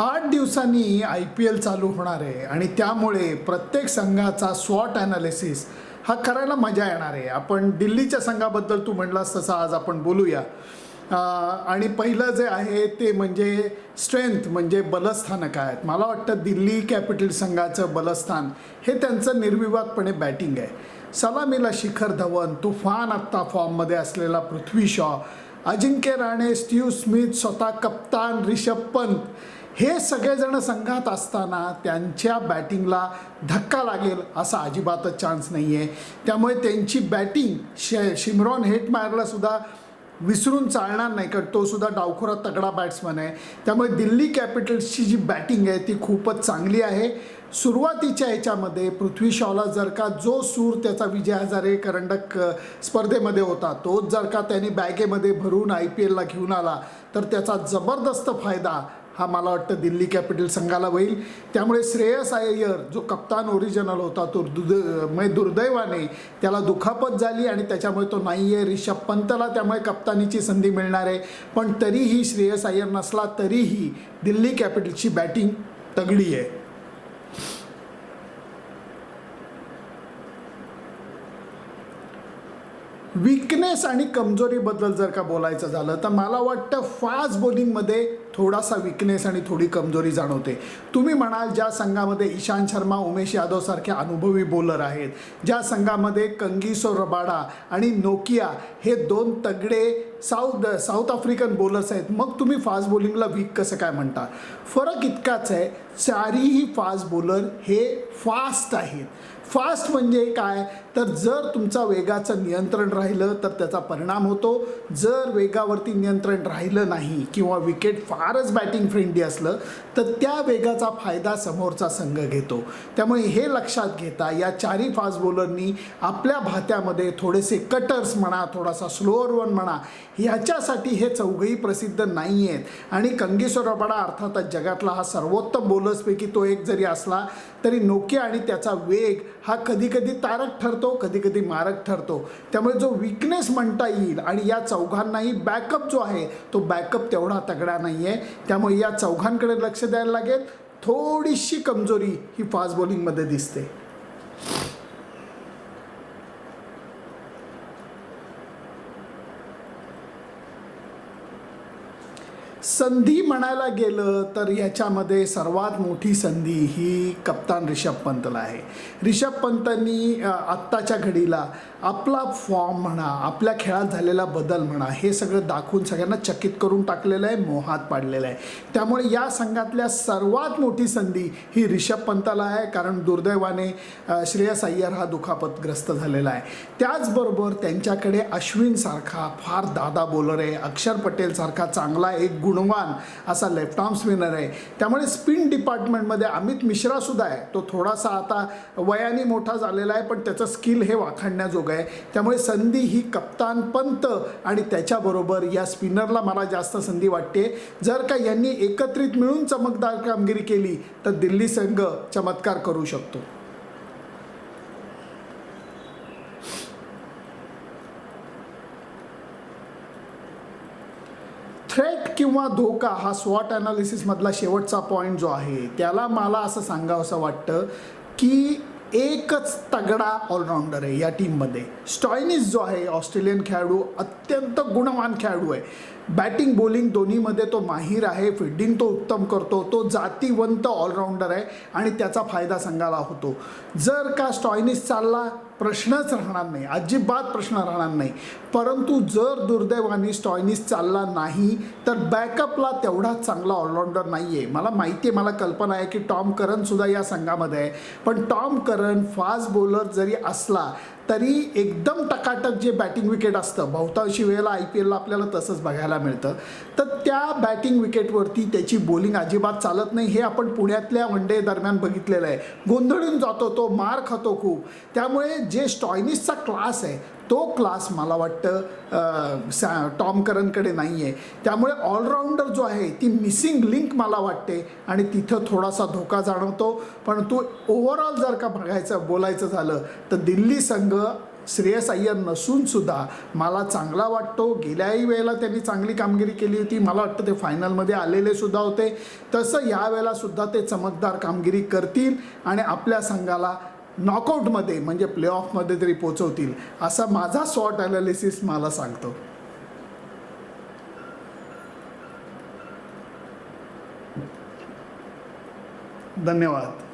आठ दिवसांनी I P L चालू होणार आहे आणि त्यामुळे प्रत्येक संघाचा स्वॉट ॲनालिसिस हा करायला मजा येणार आहे. आपण दिल्लीच्या संघाबद्दल तू म्हणलास तसं आज आपण बोलूया. आणि पहिलं जे आहे ते म्हणजे स्ट्रेंथ म्हणजे बलस्थानं काय आहेत. मला वाटतं दिल्ली कॅपिटल संघाचं बलस्थान हे त्यांचं निर्विवादपणे बॅटिंग आहे. सलामीला शिखर धवन तुफान आत्ता फॉर्ममध्ये असलेला पृथ्वी शॉ अजिंक्य राणे स्टीव्ह स्मिथ स्वतः कप्तान रिषभ पंत हे सगळेजण संघात असताना त्यांच्या बॅटिंगला धक्का लागेल असा अजिबातच चान्स नाही आहे त्यामुळे त्यांची बॅटिंग शे शिमरॉन हेट मारलासुद्धा विसरून चालणार नाही कारण तोसुद्धा डावखोरा तगडा बॅट्समन आहे. त्यामुळे दिल्ली कॅपिटल्सची जी बॅटिंग आहे ती खूपच चांगली आहे. सुरुवातीच्या ह्याच्यामध्ये पृथ्वी शॉला जर का जो सूर त्याचा विजय हजारे करंडक स्पर्धेमध्ये होता तोच जर का त्याने बॅगेमध्ये भरून आय पी एलला घेऊन आला तर त्याचा जबरदस्त फायदा हा मला वाटतं दिल्ली कॅपिटल संघाला होईल. त्यामुळे श्रेयस अय्यर जो कप्तान ओरिजिनल होता तो दुद म्हणजे दुर्दैवाने त्याला दुखापत झाली आणि त्याच्यामुळे तो नाही आहे रिषभ पंतला त्यामुळे कप्तानीची संधी मिळणार आहे. पण तरीही श्रेयस अय्यर नसला तरीही दिल्ली कॅपिटलची बॅटिंग तगडी आहे. विकनेस आणि कमजोरीबद्दल जर का बोलायचं झालं तर मला वाटतं फास्ट बॉलिंगमध्ये थोडासा विकनेस आणि थोडी कमजोरी जाणवते. तुम्ही म्हणाल ज्या संघामध्ये इशांत शर्मा उमेश यादवसारखे अनुभवी बॉलर आहेत ज्या संघामध्ये कंगिसो रबाडा आणि नोकिया हे दोन तगडे साऊथ साऊथ आफ्रिकन बॉलर्स आहेत मग तुम्ही फास्ट बॉलिंगला वीक कसं काय म्हणता? फरक इतकाच आहे चारीही फास्ट बॉलर हे फास्ट आहेत. फास्ट म्हणजे काय? तर जर तुमचा वेगाचं नियंत्रण राहिलं तर त्याचा परिणाम होतो. जर वेगावरती नियंत्रण राहिलं नाही किंवा विकेट फारच बॅटिंग फ्रेंडली असलं तर त्या वेगाचा फायदा समोरचा संघ घेतो. त्यामुळे हे लक्षात घेता या चारी फास्ट बॉलरनी आपल्या भात्यामध्ये थोडेसे कटर्स म्हणा थोडासा स्लोअर वन म्हणा ह्याच्यासाठी हे चौघही प्रसिद्ध नाही आहेत आणि कंगेश्वर रबाडा अर्थातच जगातला हा सर्वोत्तम प्लसपैकी तो एक जरी असला तरी नोकिया आणि त्याचा वेग हा कधी कधी तारक ठरतो कधी कधी मारक ठरतो. त्यामुळे जो विकनेस म्हणता येईल आणि या चौघांनाही बॅकअप जो आहे तो बॅकअप तेवढा तगडा नाही आहे त्यामुळे या चौघांकडे लक्ष द्यायला लागेल. थोडीशी कमजोरी ही फास्ट बॉलिंगमध्ये दिसते. संधी म्हणायला गेलं तर याच्यामध्ये सर्वात मोठी संधी ही कप्तान रिषभ पंतला आहे. रिषभ पंतनी आत्ताच्या घडीला आपला फॉर्म म्हणा आपल्या खेळात झालेला बदल म्हणा हे सगळं दाखवून सगळ्यांना चकित करून टाकलेलं आहे मोहात पाडलेलं आहे. त्यामुळे या संघातल्या सर्वात मोठी संधी ही रिषभ पंतला आहे कारण दुर्दैवाने श्रेयस अय्यर हा दुखापतग्रस्त झालेला आहे. त्याचबरोबर त्यांच्याकडे अश्विनसारखा फार दादा बोलर आहे अक्षर पटेलसारखा चांगला एक गुण गुणवान असा लेफ्ट आर्म स्पिनर आहे. त्यामुळे स्पिन डिपार्टमेंटमध्ये अमित मिश्रा सुद्धा आहे. तो थोडासा आता वयाने मोठा झालेला आहे पण त्याचं स्किल हे वाखाणण्याजोगं आहे. त्यामुळे संधी ही कप्तान पंत आणि त्याच्याबरोबर या स्पिनरला मला जास्त संधी वाटते. जर का यांनी एकत्रित मिळून चमकदार कामगिरी केली तर दिल्ली संघ चमत्कार करू शकतो. थ्रेट किंवा धोका हा स्वॉट ॲनालिसिसमधला शेवटचा पॉईंट जो आहे त्याला मला असं सांगावं असं वाटतं की एकच तगडा ऑलराऊंडर आहे या टीममध्ये स्टॉयनिस जो आहे ऑस्ट्रेलियन खेळाडू अत्यंत गुणवान खेळाडू आहे. बॅटिंग बॉलिंग दोन्हीमध्ये तो माहीर आहे फिल्डिंग तो उत्तम करतो तो जातीवंत ऑलराऊंडर आहे आणि त्याचा फायदा संघाला होतो. जर का स्टॉयनिस चालला प्रश्नच राहणार नाही. अजिबात प्रश्न राहणार नाही. परंतु जर दुर्दैवाने स्टॉयनिस चालला नाही तर बॅकअपला तेवढा चांगला ऑलराऊंडर नाही आहे मला माहिती आहे मला कल्पना आहे की टॉम करनसुद्धा या संघामध्ये आहे. पण टॉम करन फास्ट बॉलर जरी असला तरी एकदम टकाटक जे बॅटिंग विकेट असतं बहुतांशी वेळेला आय पी एलला आपल्याला तसंच बघायला मिळतं. तर त्या बॅटिंग विकेटवरती त्याची बॉलिंग अजिबात चालत नाही हे आपण पुण्यातल्या वन डे दरम्यान बघितलेलं आहे. गोंधळून जातो तो मार खातो खूप. त्यामुळे जे स्टॉयनिसचा क्लास आहे तो क्लास मला वाटतं सॅ टॉम करनकडे नाही आहे त्यामुळे ऑलराऊंडर जो आहे ती मिसिंग लिंक मला वाटते आणि तिथं थोडासा धोका जाणवतो. पण तू ओव्हरऑल जर का बघायचं बोलायचं झालं तर दिल्ली संघ श्रेयस अय्यर नसूनसुद्धा मला चांगला वाटतो. गेल्याही वेळेला त्यांनी चांगली कामगिरी केली होती. मला वाटतं ते फायनलमध्ये आलेले सुद्धा होते. तसं यावेळेला सुद्धा ते चमकदार कामगिरी करतील आणि आपल्या संघाला नॉकआउटमध्ये म्हणजे प्लेऑफमध्ये तरी पोचवतील असा माझा सॉर्ट अनालिसिस मला सांगतो. धन्यवाद.